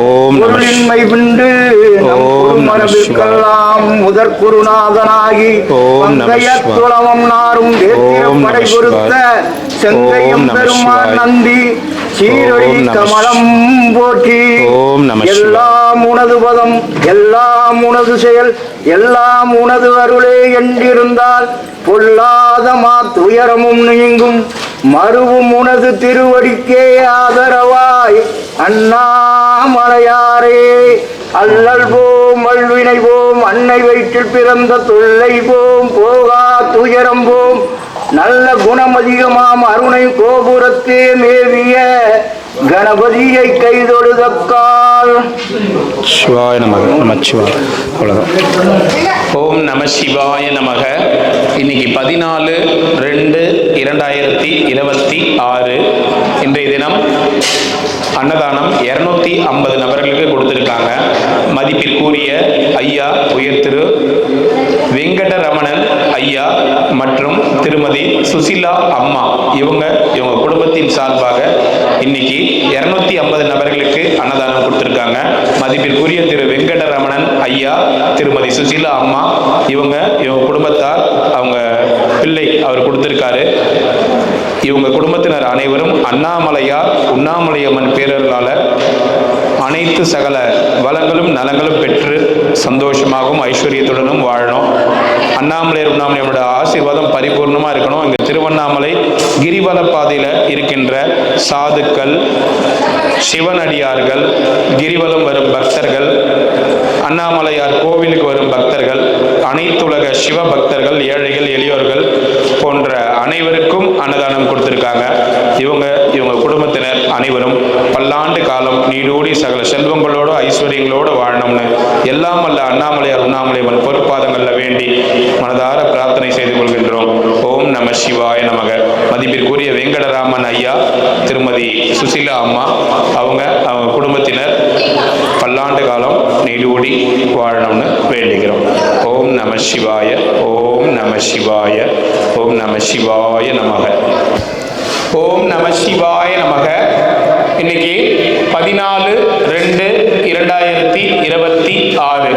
ஓம் பொருளின்மை விண்டு நம் ஓம் நம மரபிற்கெல்லாம் முதற் குருநாதனாகி ஓம். துளவம் நாரும் ஓம் படை பொருத்த. செங்கையம் பெருமான். நந்தி சீரொழி கமலம் போற்றி. ஓம் நம. எல்லாம் உனது பதம் எல்லாம் உனது செயல் எல்லாம் உனது அருளே என்றிருந்தால் பொல்லாத துயரமும் நீங்கும். மறுவும் உனது திருவடிக்கே ஆதரவாய் அண்ணாமலையாரே. அல்லல் போம் வல்வினை போம் அன்னை வயிற்றில் பிறந்த தொல்லை போம் போகா துயரம் போம். நல்ல குணமதிகமாம் அருணை கோபுரத்தே மேவிய கணபதியை கைதொழுதக்கால். சிவாய நமக நமச்சிவாய அவ்வளோதான் ஓம் நம சிவாய நமக. இன்னைக்கு பதினாலு ரெண்டு இரண்டாயிரத்தி இருபத்தி ஆறு இன்றைய தினம் அன்னதானம் இரநூத்தி ஐம்பது நபர்களுக்கு கொடுத்துருக்காங்க மதிப்பிற்குரிய ஐயா உயர் திரு வெங்கடரமணன் ஐயா மற்றும் திருமதி சுசிலா அம்மா. இவங்க இவங்க குடும்பத்தின் சார்பாக இன்னைக்கு இரநூத்தி ஐம்பது நபர்களுக்கு அன்னதானம் கொடுத்துருக்காங்க. மதிப்பிற்குரிய திரு வெங்கடரமணன் ஐயா திருமதி சுசிலா அம்மா இவங்க இவங்க குடும்பத்தார் அவங்க பிள்ளை அவர் கொடுத்துருக்காரு. இவங்க குடும்பத்தினர் அனைவரும் அண்ணாமலையார் உண்ணாமலையம்மன் பேரர்களால் அனைத்து சகல வளங்களும் நலங்களும் பெற்று சந்தோஷமாகவும் ஐஸ்வர்யத்துடனும் வாழணும். அண்ணாமலையார் உண்ணாமலையோட ஆசீர்வாதம் பரிபூர்ணமாக இருக்கணும். இங்கே திருவண்ணாமலை கிரிவல பாதையில் இருக்கின்ற சாதுக்கள் சிவனடியார்கள் கிரிவலம் வரும் பக்தர்கள் அண்ணாமலையார் கோவிலுக்கு வரும் பக்தர்கள் அனைத்துலக சிவ பக்தர்கள் ஏழைகள் எளியோர்கள் போன்ற அனைவருக்கும் அன்னதானம் கொடுத்திருக்காங்க. இவங்க இவங்க குடும்பத்தினர் அனைவரும் பல்லாண்டு காலம் நீடூடி சகல செல்வங்களோட ஐஸ்வர்யங்களோடு வாழணும்னு எல்லாம் அல்ல அண்ணாமலையார் உண்ணாமலையம்மன் பொறுப்பாதங்களில் வேண்டி மனதார பிரார்த்தனை செய்து கொள்கின்றோம். ஓம் நம சிவாய நமக. மதிப்பிற்குரிய வெங்கடராமன் ஐயா திருமதி சுசிலா அம்மா அவங்க அவங்க குடும்பத்தினர் பல்லாண்டு காலம் நீடூடி வாழணும்னு வேண்டுகிறோம். ஓம் நம சிவாய ஓம் நம சிவாய ஓம் நம சிவாய. நமக. ஓம் நம சிவாய நமக. இன்னைக்கு பதினாலு ரெண்டு இரண்டாயிரத்தி இருபத்தி ஆறு.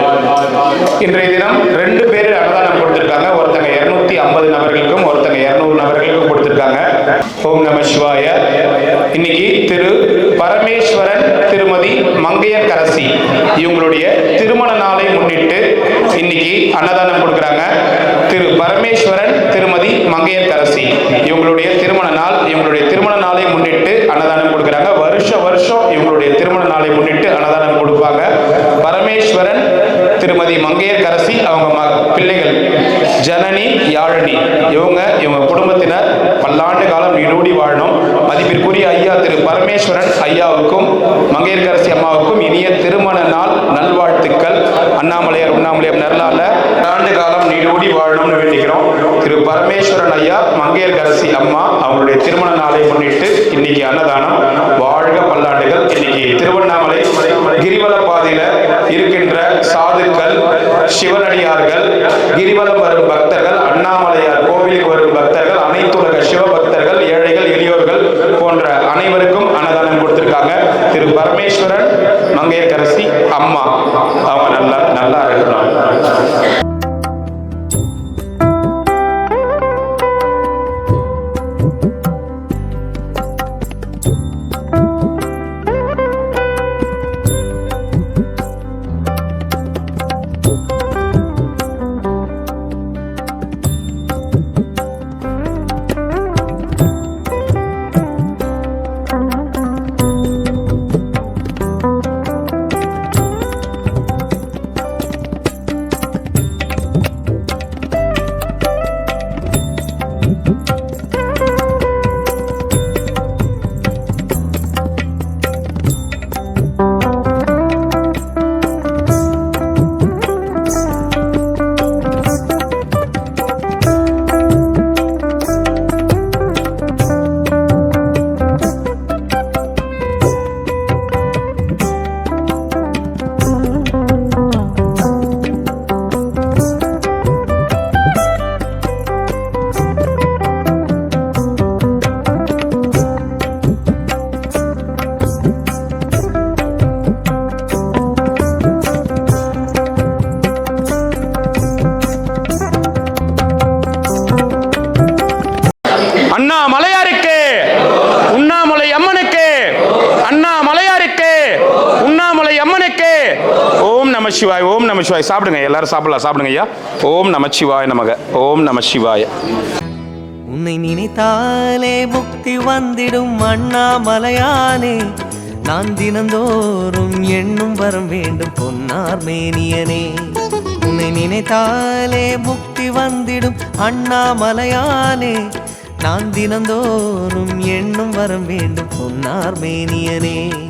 இன்றைய தினம் ரெண்டு பேர் அன்னதானம் கொடுத்திருக்காங்க. ஒருத்தங்க இருநூத்தி ஐம்பது நபர்களுக்கும் ஒருத்தங்க இருநூறு நபர்களுக்கும் கொடுத்திருக்காங்க. ஓம் நம சிவாய. இன்னைக்கு திரு பரமேஸ்வரன் திருமதி மங்கையக்கரசி இவங்களுடைய திருமண நாளை முன்னிட்டு இன்னைக்கு அன்னதானம் கொடுக்குறாங்க. திரு பரமேஸ்வரன் திருமதி மங்கையர்கரசி. இவங்களுடைய திருமண நாள் இவங்களுடைய திருமண நாளை முன்னிட்டு அன்னதானம் கொடுக்குறாங்க. வருஷ வருஷம் இவங்களுடைய திருமண நாளை முன்னிட்டு அன்னதானம் கொடுப்பாங்க. பரமேஸ்வரன் திருமதி மங்கையர்கரசி அவங்க பிள்ளைகள் ஜனனி யாழனி. இவங்க இவங்க குடும்பத்தினர் பல்லாண்டு காலம் நீடூடி வாழணும். மதிப்பிற்குரிய ஐயா திரு பரமேஸ்வரன் ஐயாவுக்கும் மங்கையர்கரசி அம்மாவுக்கும் இனிய திருமண நாள் நல்வாழ்த்துக்கள். அண்ணாமலையார் உண்ணாமலையார் நல்லால ஆண்டு காலம் நீடோடி வாழணும்னு வேண்டிக்கிறோம். திரு பரமேஸ்வரன் ஐயா மங்கையர்கரசி அம்மா அவங்களுடைய திருமண நாளை முன்னிட்டு இன்னைக்கு அன்னதானம் வாழ்க பல்லாண்டுகள். இன்னைக்கு திருவண்ணாமலை கிரிவல பாதையில இருக்கின்ற சாதுக்கள் சிவனடியார்கள் கிரிவலம் வரும் பக்தர்கள் அண்ணாமலையார் கோவிலுக்கு வரும் பக்தர்கள் அனைத்துலக சிவபக்தர்கள் ஏழைகள் எளியோர்கள் போன்ற அனைவருக்கும் அன்னதானம் கொடுத்திருக்காங்க. திரு பரமேஸ்வரன் சிவாய் சாப்பிடுங்க. எல்லாரும் சாப்பிடலாம். சாப்பிடுங்க ஐயா. ஓம் நம சிவாய நமக. ஓம் நம சிவாய. உன்னை நினைத்தாலே முக்தி வந்திடும் அண்ணாமலையானே. நான் தினந்தோறும் எண்ணும் வரம் வேண்டும் பொன்னார் மேனியனே உன்னை நினைத்தாலே முக்தி வந்திடும் அண்ணாமலையானே. நான் தினந்தோறும் எண்ணும் வரம் வேண்டும் பொன்னார் மேனியனே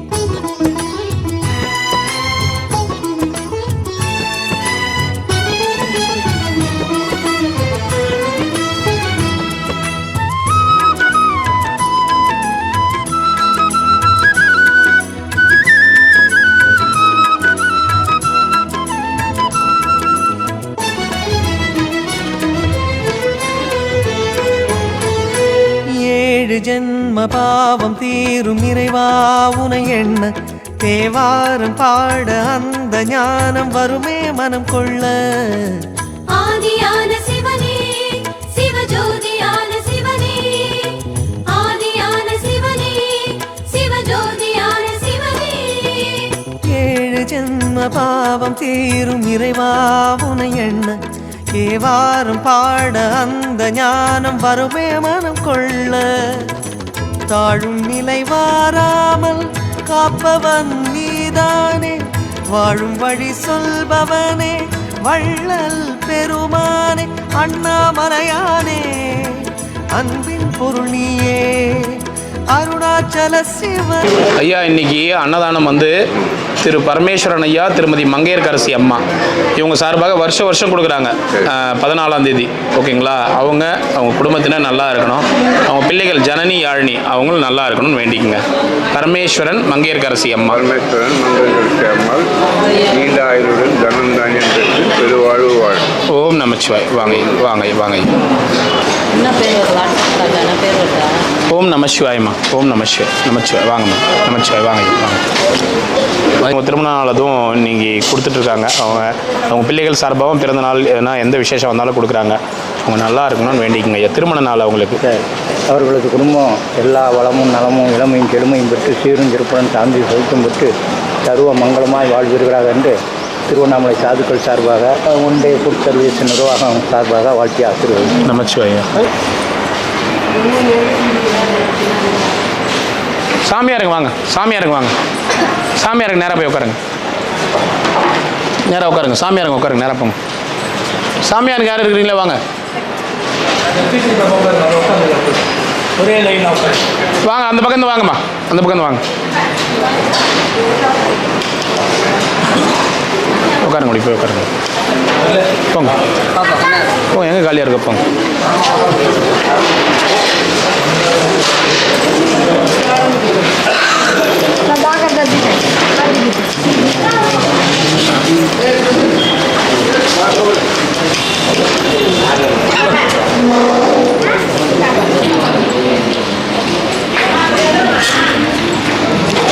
ஜென்ம பாவம் தீரும் இறைவா உனை எண்ண. தேவாரம் பாட அந்த ஞானம் வருமே மனம் கொள்ள. ஆதியான சிவனே சிவஜோதியான சிவனே. ஆதியான சிவனே சிவஜோதியான சிவனே. ஏழு ஜென்ம பாவம் தீரும் இறைவா உனை எண்ண. தேவாரம் பாட அந்த ஞானம் வருமே மனம் கொள்ள. தாழும் நிலை வாராமல் காப்பவன் நீதானே. வாழும் வழி சொல்பவனே வள்ளல் பெருமானே அண்ணாமலையானே. அன்பின் பொருள் நீயே அருணாச்சல சிவன். ஐயா இன்னைக்கு அன்னதானம் வந்து திரு பரமேஸ்வரன் ஐயா திருமதி மங்கையர்கரசி அம்மா. இவங்க சார்பாக வருஷம் வருஷம் கொடுக்குறாங்க. பதினாலாம் தேதி. ஓகேங்களா? அவங்க அவங்க குடும்பத்தினர் நல்லா இருக்கணும். அவங்க பிள்ளைகள் ஜனனி யாழினி அவங்களும் நல்லா இருக்கணும்னு வேண்டிக்கங்க. பரமேஸ்வரன் மங்கையர்கரசி அம்மா. பரமேஸ்வரன் மங்களகரசி அம்மாள் நீண்ட ஆயுளுடன் தனம் தானியம் பெற்று பெருவாழ்வு வாழும் ஓம் நமச்சிவாய். வாங்க வாங்க வாங்க. ஓம் நம சிவாயம்மா. ஓம் நம சிவாய் நமச்சிவாய் வாங்கம்மா. நமச்சிவாய் வாங்க வாங்க. திருமண நாள் அதுவும் இன்னைக்கு கொடுத்துட்ருக்காங்க அவங்க அவங்க பிள்ளைகள் சார்பாகவும் பிறந்த நாள் எதனா எந்த விசேஷம் வந்தாலும் கொடுக்குறாங்க. அவங்க நல்லா இருக்கணும்னு வேண்டிக்கங்க ஐயா. திருமண நாள் அவங்களுக்கு. அவர்களது குடும்பம் எல்லா வளமும் நலமும் இளமையும் கெழுமையும் பெற்று சீரும் திருப்புடன் சாந்தி சௌக்கியம் பெற்று சர்வ மங்களமாய் வாழ்வீர்களாக என்று திருவண்ணாமலை சாதுக்கள் சார்பாக ஒன்டே ஃபுட் சர்வீஸ் நிர்வாகம் சார்பாக வாழ்த்தி ஆசீர்வதிக்கிறேன் நமச்சிவாய். சாமியாருங்க வாங்க சாமியாருங்க வாங்க. சாமியாருங்க நேராக போய் உட்காருங்க. நேராக உட்காருங்க சாமியாருங்க உட்காருங்க நேராக போங்க. சாமியாருங்க யார் இருக்கிறீங்களா வாங்க. வாங்க அந்த பக்கம் வாங்கம்மா அந்த பக்கம் இருந்து வாங்க. உட்காருங்க ஓடி போய் உட்காருங்க. போங்க. போங்க எங்கே காலியாக இருக்க? போங்க.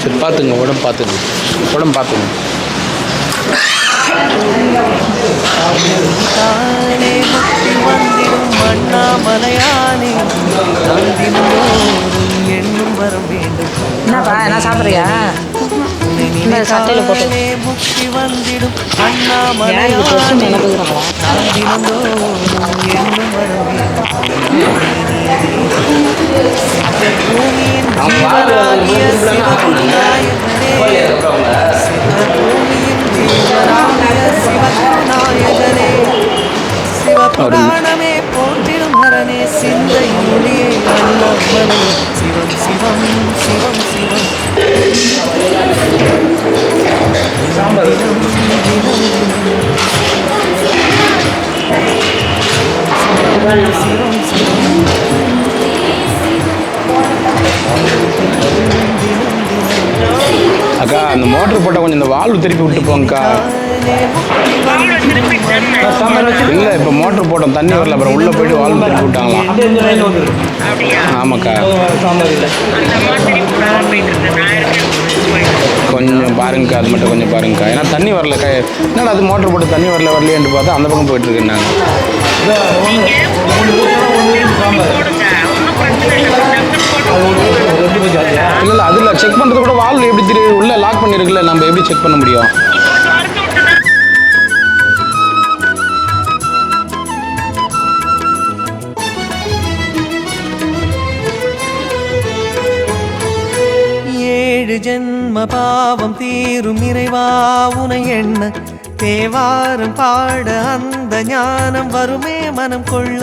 சரி பார்த்துங்க உடம்பு பார்த்துங்க. உடம்பு பார்த்துங்க. தானே முக்தி வந்திடும் மண்ணாமலையானே தந்தினோரும் எண்ணும் வர வேண்டும். என்னப்பா என்ன அண்ணாமலையானே வர வேண்டும். ஜீவனாகிய சிவகுருநாயகனே சிவபூமியின் வால்வு திருப்பி விட்டு போங்கக்கா இல்லை இப்போ மோட்டர் போட்டோம் தண்ணி வரல அப்புறம் உள்ளே போயிட்டு வால்வு திருப்பி விட்டாங்களாம் ஆமாக்கா கொஞ்சம் பாருங்கக்கா அது மட்டும் கொஞ்சம் பாருங்கக்கா ஏன்னா தண்ணி வரலக்கா என்னடா அது மோட்டர் போட்டு தண்ணி வரல வரலையேன்னு பார்த்தா அந்த பக்கம் போயிட்டுருக்கேன் நாங்கள் இல்லை இல்லை அதில் செக் பண்ணுறது கூட வால்வு எப்படி திரு உள்ளே லாக் பண்ணியிருக்குல்ல நம்ம எப்படி செக் பண்ண முடியும்? ஏழு ஜென்ம பாவம் தீரும் இறைவா உனை எண்ண. தேவாரம் பாட அந்த ஞானம் வருமே மனம் கொள்ள.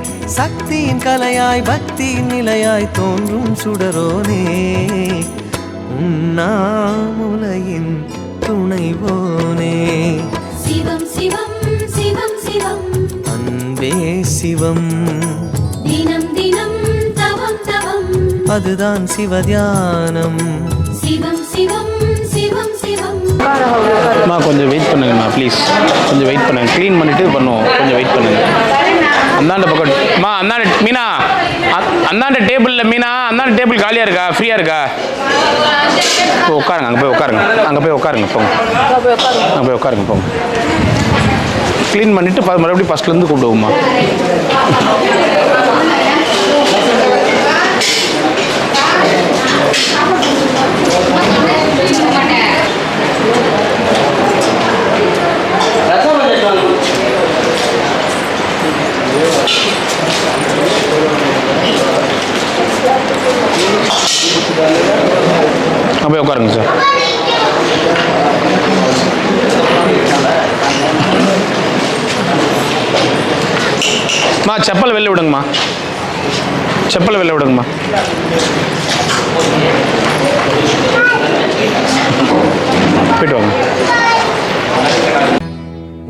சக்தியின் கலையாய் பக்தியின் நிலையாய் தோன்றும் சுடரோனே. உண்ணாமுலையின் துணைவோனே சிவம் சிவம் சிவம் சிவம். அன்பே சிவம். தினம் தினம் தவம் தவம். அதுதான் சிவதியானம் சிவம் சிவம் சிவம் சிவம். அம்மா கொஞ்சம் வெயிட் பண்ணுங்கம்மா ப்ளீஸ் கொஞ்சம் வெயிட் பண்ணுங்க. க்ளீன் பண்ணிட்டு பண்ணுவோம். கொஞ்சம் வெயிட் பண்ணுங்க. அந்தாண்ட பக்கம் அம்மா அந்தாண்ட மீனா அந்தாண்ட டேபிளில் மீனா அந்தாண்ட டேபிள் காலியாக இருக்கா? ஃப்ரீயாக இருக்கா? போய் உட்காருங்க அங்கே போய் உட்காருங்க. அங்கே போய் உட்காருங்க போங்க. அங்கே போய் உட்காருங்க போங்க. க்ளீன் பண்ணிவிட்டு மறுபடியும் ஃபஸ்ட்லேருந்து கூப்பிடுவோம்மா அங்கே போய் உட்காருங்க சார் மா செப்பல் வெளில விடுங்கம்மா செப்பல் வெளில விடுங்கம்மா போயிட்டு வாங்க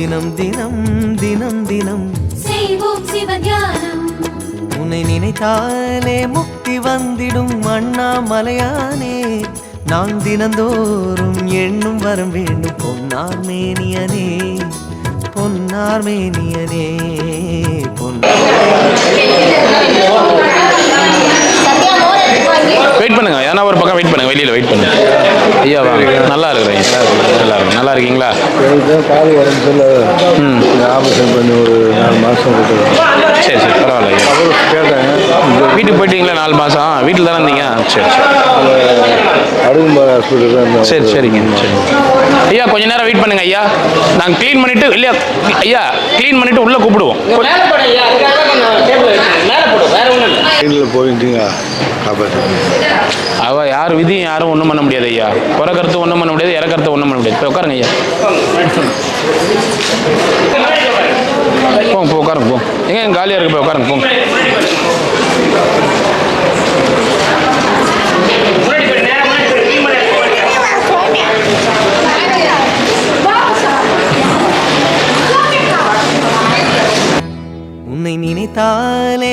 தினம் தினம் தினம் தினம். செய்வோம் சிவ தியானம் உன்னை நினைத்தாலே முக்தி வந்திடும் அண்ணாமலையானே. நான் தினந்தோறும் எண்ணும் வரம் வேண்டும் பொன்னார் மேனியனே. பொன்னார் மேனியனே பொன்னார் வெயிட் பண்ணுங்க. ஏன்னா ஒரு பக்கம் வெயிட் பண்ணுங்க. வெளியில வெயிட் பண்ணுங்க. ஐயா வாங்க. நல்லா இருக்கிறேன் நல்லா இருக்கு நல்லா இருக்கீங்களா காலி தான் கால் ஆபரேஷன் பண்ணி ஒரு நாலு மாதம் சரி சரி. பரவாயில்ல அப்புறம் கேட்டாங்க வீட்டுக்கு போயிட்டீங்களா? நாலு மாசம். வீட்டில் தானே இருந்தீங்க? சரி சரி. அருகும்பாறை ஹாஸ்பிட்டல் தான் சரி சரிங்க. சரி. ஐயா கொஞ்ச நேரம் வெயிட் பண்ணுங்க ஐயா. நாங்கள் க்ளீன் பண்ணிட்டு இல்லையா ஐயா க்ளீன் பண்ணிட்டு உள்ள கூப்பிடுவோம். ட்ரெயினில் காப்பாற்றி அவ யார் விதியும் யாரும் ஒன்றும் பண்ண முடியாது ஐயா. பிறக்கறது ஒன்றும் பண்ண முடியாது இறக்கறது ஒன்றும் பண்ண முடியாது. உட்காருங்க ஐயா. போங்க போ உட்காருங்க போ. எங்க காலியாக இருக்கு போய் உட்காருங்க போங்க உன்னை நினைத்தாலே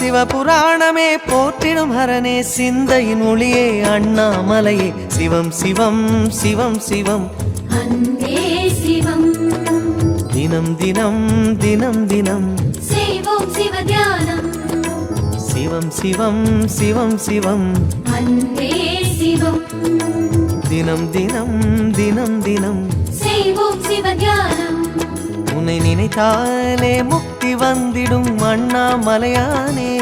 சிவபுராணமே போற்றிடும் ஹரனே சிந்தையின் ஒளியே அண்ணாமலையே. சிவம் சிவம் சிவம் சிவம். தினம் தினம் தினம் தினம். சிவம் சிவம் சிவம் சிவம் தினம் தினம் தினம் தினம். உன்னை நினைத்தாலே முக்தி வந்திடும் அண்ணாமலையானே.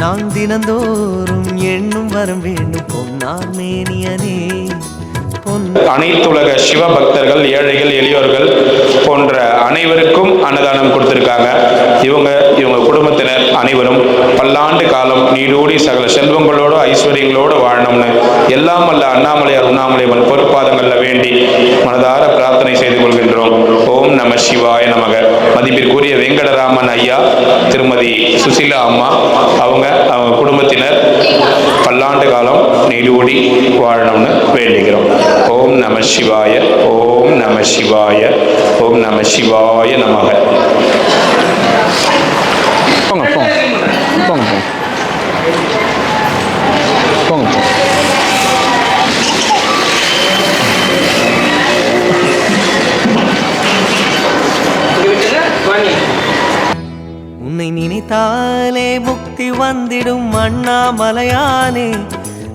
நான் தினந்தோறும் எண்ணும் வரம் வேண்டும். பொன்னார் மேனியனே. அனைத்துலக சிவ பக்தர்கள் ஏழைகள் எளியோர்கள் போன்ற அனைவருக்கும் அன்னதானம் கொடுத்திருக்காங்க. இவங்க இவங்க குடும்பத்தினர் அனைவரும் பல்லாண்டு காலம் நீடூடி சகல செல்வங்களோடு ஐஸ்வர்யங்களோடு வாழணும்னு எல்லாம் அல்ல அண்ணாமலையார் உண்ணாமலைவன் பொறுப்பாதங்களில் வேண்டி மனதார பிரார்த்தனை செய்து கொள்கின்றோம். ஓம் நம சிவாய நமக. மதிப்பிற்குரிய வெங்கடராமன் ஐயா திருமதி சுசிலா அம்மா அவங்க அவங்க குடும்பத்தினர் பல்லாண்டு காலம் நீடோடி வாழணும்னு வேண்டிக்கிறோம் ஓம் நம சிவாய ஓம் நம சிவாய ஓம் நம சிவாய நமக. போங்க போங்க போங்க போங்க. போங்க உன்னை நினைத்தாலே முக்தி வந்திடும் அண்ணாமலையானே.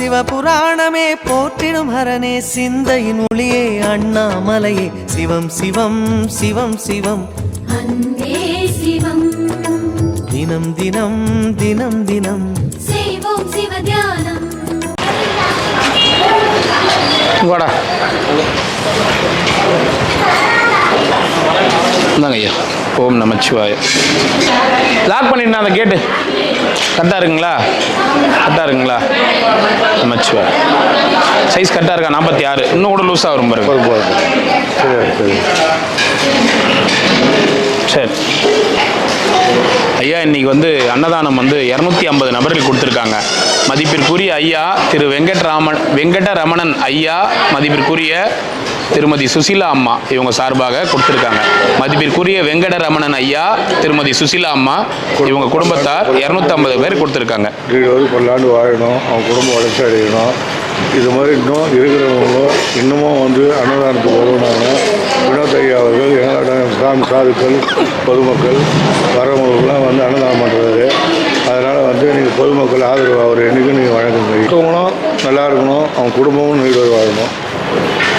சிவபுராணமே போற்றிடும் ஹரனே சிந்தையின் ஒளியே அண்ணாமலையே. சிவம் சிவம் சிவம் சிவம். தினம் தினம் தினம் தினம். செய்வோம் சிவ தியானம். வாடா. இந்தாங்க ஐயா. ஓம் நமச்சிவாய. லாக் பண்ணிட்டு அந்த கேட்டு. கரெக்டாக இருக்குங்களா கரெக்டாக இருக்குங்களா நமச்சிவாய சைஸ் கரெக்டாக இருக்கா நாற்பத்தி ஆறு இன்னும் கூட லூஸாக வரும் பாருங்க. சரி. ஐயா இன்னைக்கு வந்து அன்னதானம் வந்து இரநூத்தி ஐம்பது நபர்கள் கொடுத்துருக்காங்க. மதிப்பிற்குரிய ஐயா திரு வெங்கட்ராமன் வெங்கடரமணன் ஐயா மதிப்பிற்குரிய திருமதி சுசிலா அம்மா இவங்க சார்பாக கொடுத்துருக்காங்க. மதிப்பிற்குரிய வெங்கடரமணன் ஐயா திருமதி சுசிலா அம்மா இவங்க குடும்பத்தார் இரநூத்தம்பது பேர் கொடுத்துருக்காங்க. வீடு பல்லாண்டு வாழணும் அவங்க குடும்பம் வளர்ச்சி அடையணும். இது மாதிரி இன்னும் இருக்கிறவங்க இன்னமும் வந்து அன்னதானத்துக்கு வருவனாங்க வினோத் ஐயா அவர்கள் எங்களோட சாமி சாதுக்கள் பொதுமக்கள் வரவங்களுக்குலாம் வந்து அன்னதானம் பண்ணுறாரு அதனால் வந்து நீங்கள் பொதுமக்கள் ஆதரவு அவர் என்றைக்கும் நீங்கள் வழங்குங்க. இருக்கவங்களும் நல்லா இருக்கணும் அவங்க குடும்பமும் நீடோடு வாழணும்.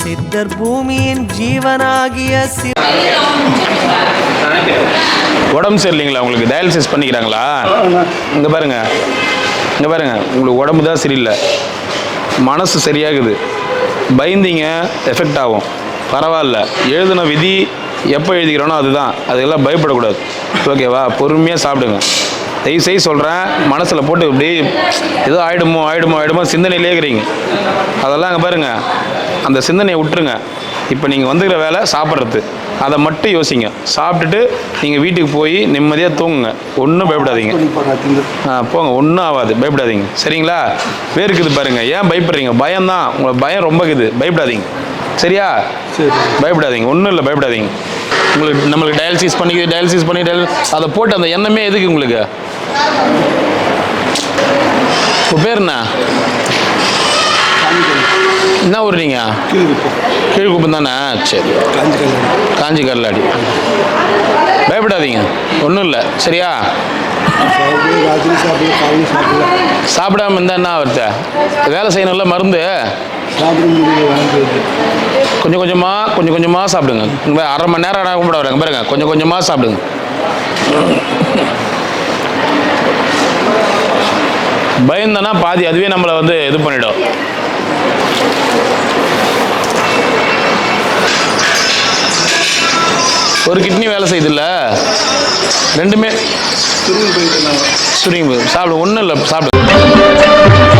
சித்தர் பூமியின் ஜீவனாகிய உடம்பு சரியில்லைங்களா? உங்களுக்கு டயாலிசிஸ் பண்ணிக்கிறாங்களா? இங்கே பாருங்க. இங்கே பாருங்க. உங்களுக்கு உடம்பு தான் சரியில்லை. மனசு சரியாகுது. பயந்தீங்க எஃபெக்ட் ஆகும். பரவாயில்ல. எழுதின விதி எப்போ எழுதிக்கிறோனோ அதுதான். அதுக்கெல்லாம் பயப்படக்கூடாது. ஓகேவா பொறுமையாக சாப்பிடுங்க. தயவு செய்ய சொல்கிறேன் மனசில் போட்டு இப்படி ஏதோ ஆயிடுமோ ஆயிடுமோ ஆயிடுமோ சிந்தனையிலே இருக்கிறீங்க. அதெல்லாம் அங்கே பாருங்க. அந்த சிந்தனையை விட்டுருங்க. இப்போ நீங்கள் வந்துக்கிற வேலை சாப்பிட்றது. அதை மட்டும் யோசிங்க. சாப்பிட்டுட்டு நீங்கள் வீட்டுக்கு போய் நிம்மதியாக தூங்குங்க. ஒன்றும் பயப்படாதீங்க. ஆ போங்க. ஒன்றும் ஆகாது. பயப்படாதீங்க. சரிங்களா? வேர்க்குது பாருங்க. ஏன் பயப்படுறீங்க? பயம்தான். உங்களை பயம் ரொம்ப இருக்குது. பயப்படாதீங்க. சரியா? பயப்படாதீங்க. ஒன்றும் இல்லை. பயப்படாதீங்க. உங்களுக்கு நம்மளுக்கு டயாலிசிஸ் பண்ணி டயாலிசிஸ் பண்ணி டயல் அதை போட்டு அந்த எண்ணமே எதுக்கு உங்களுக்கு? உங்கள் பேர் என்ன? என்ன ஊர் நீங்கள் கீழ்குப்பம் தானே சரி. காஞ்சி கல்லாடி பயப்படாதீங்க. ஒன்றும் இல்லை. சரியா? சாப்பிடாம இருந்தா என்ன ஆகுது வேலை செய்யணும்ல மருந்து? கொஞ்சம் கொஞ்சமாக கொஞ்சம் கொஞ்சமாக சாப்பிடுங்க. அரை மணி நேரம் ஆனால் கும்பிட வரேங்க. பாருங்க கொஞ்சம் கொஞ்சமாக சாப்பிடுங்க. பயந்தனா பாதி அதுவே நம்மளை வந்து இது பண்ணிடும். ஒரு கிட்னி வேலை செய்யுதுல்ல ரெண்டுமே. சுருங்கி போகுது சாப்பிடு. ஒன்றும் இல்லை சாப்பிடு.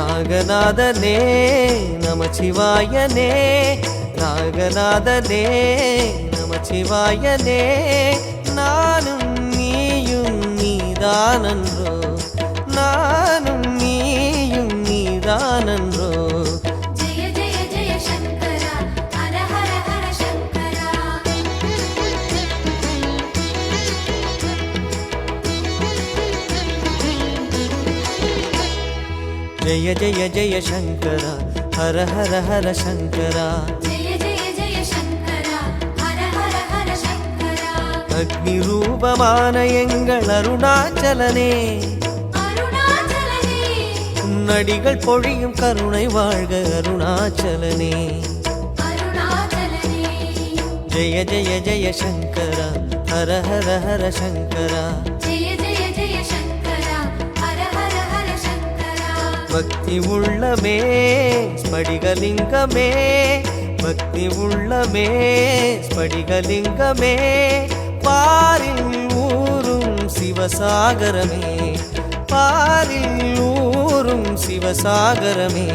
நாகநாதனே நமச்சிவாயனே. நாகநாதனே நமச்சிவாயனே. நானும் நீயும் நீதானன்று. ஜய ஜய ஜய சங்கரா ஹர ஹர ஹர சங்கரா அக்னி ரூபமான எங்கள் அருணாச்சலனே நடிகள் பொழியும் கருணை வாழ்க அருணாச்சலனே। ஜய ஜய ஜய சங்கரா ஹர ஹர ஹர சங்கரா। பக்தி உள்ளமே ஸ்படிகலிங்கமே பக்தி உள்ளமே ஸ்படிகலிங்கமே. பாரில் ஊரும் சிவசாகரமே பாரில் ஊரும் சிவசாகரமே.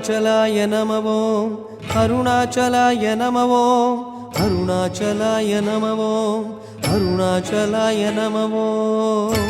அருணாச்சலாய நமவோம் அருணாச்சலாய நமவோம் அருணாச்சலாய நமவோம் அருணாச்சலாய நமவோம்